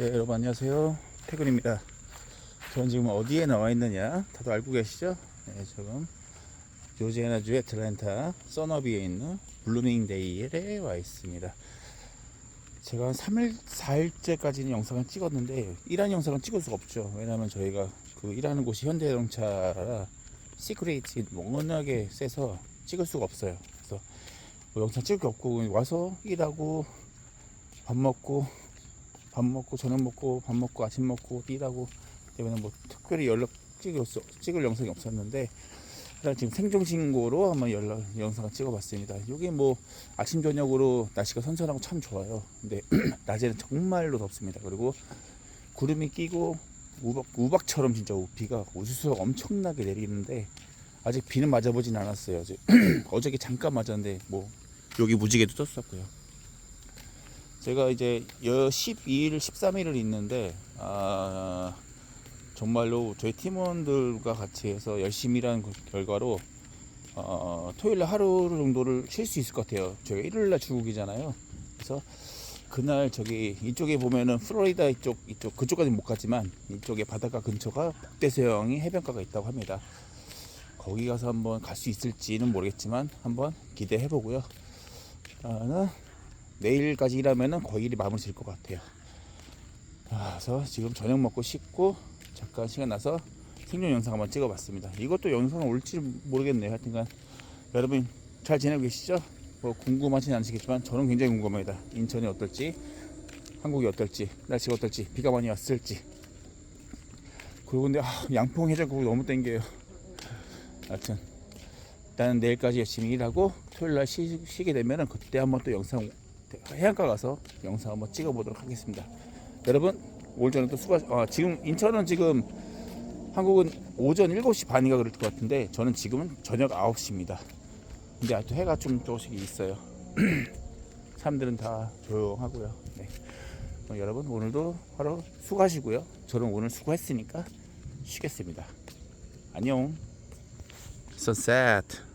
네, 여러분 안녕하세요. 태근입니다. 저는 지금 어디에 나와 있느냐? 다들 알고 계시죠? 네, 지금 조지애나주 애틀랜타 써너비에 있는 블루밍데이에 와 있습니다. 제가 한 3일, 4일째까지는 영상을 찍었는데 일하는 영상은 찍을 수가 없죠. 왜냐하면 저희가 그 일하는 곳이 현대자동차라 시크레이트 워낙에 세서 찍을 수가 없어요. 그래서 뭐 영상 찍을 게 없고 와서 일하고 밥 먹고 밥 먹고 저녁 먹고 밥 먹고 아침 먹고 일하고 때문에 뭐 특별히 연락 찍을, 수- 찍을 영상이 없었는데 일단 지금 생존 신고로 한번 연락 영상을 찍어봤습니다. 이게 뭐 아침 저녁으로 날씨가 선선하고 참 좋아요. 근데 낮에는 정말로 덥습니다. 그리고 구름이 끼고 우박, 우박처럼 진짜 비가 우수수가 엄청나게 내리는데 아직 비는 맞아보진 않았어요. 어저께 잠깐 맞았는데 뭐 여기 무지개도 떴었고요. 제가 이제 12일, 13일을 있는데 아, 정말로 저희 팀원들과 같이 해서 열심히 일한 그 결과로 어, 토요일 날 하루 정도를 쉴 수 있을 것 같아요. 저희가 일요일 날 출국이잖아요. 그래서 그날 저기 이쪽에 보면은 플로리다 이쪽 이쪽 그쪽까지는 못 갔지만 이쪽에 바닷가 근처가 북대서양이 해변가가 있다고 합니다. 거기 가서 한번 갈 수 있을지는 모르겠지만 한번 기대해 보고요. 나는 내일까지 일하면은 거의 일이 마무리 될 것 같아요. 아, 그래서 지금 저녁 먹고 씻고 잠깐 시간 나서 생존 영상 한번 찍어봤습니다. 이것도 영상 올지 모르겠네요. 하여튼간 여러분 잘 지내고 계시죠? 뭐 궁금하진 않으시겠지만 저는 굉장히 궁금합니다. 인천이 어떨지, 한국이 어떨지, 날씨가 어떨지, 비가 많이 왔을지. 그리고 근데 아, 양평 해장국이 너무 땡겨요. 하여튼 일단 내일까지 열심히 일하고 토요일 날 쉬, 쉬게 되면은 그때 한번 또 영상 해안가 가서 영상 한번 찍어보도록 하겠습니다. 여러분 올 전에 또 수고 아, 지금 인천은 지금 한국은 오전 7시 반인가 그럴 것 같은데 저는 지금은 저녁 9시입니다. 근데 아직도 해가 좀 조금씩 있어요. 사람들은 다 조용하고요. 네. 그럼 여러분 오늘도 하루 수고하시고요. 저는 오늘 수고했으니까 쉬겠습니다. 안녕. Sunset.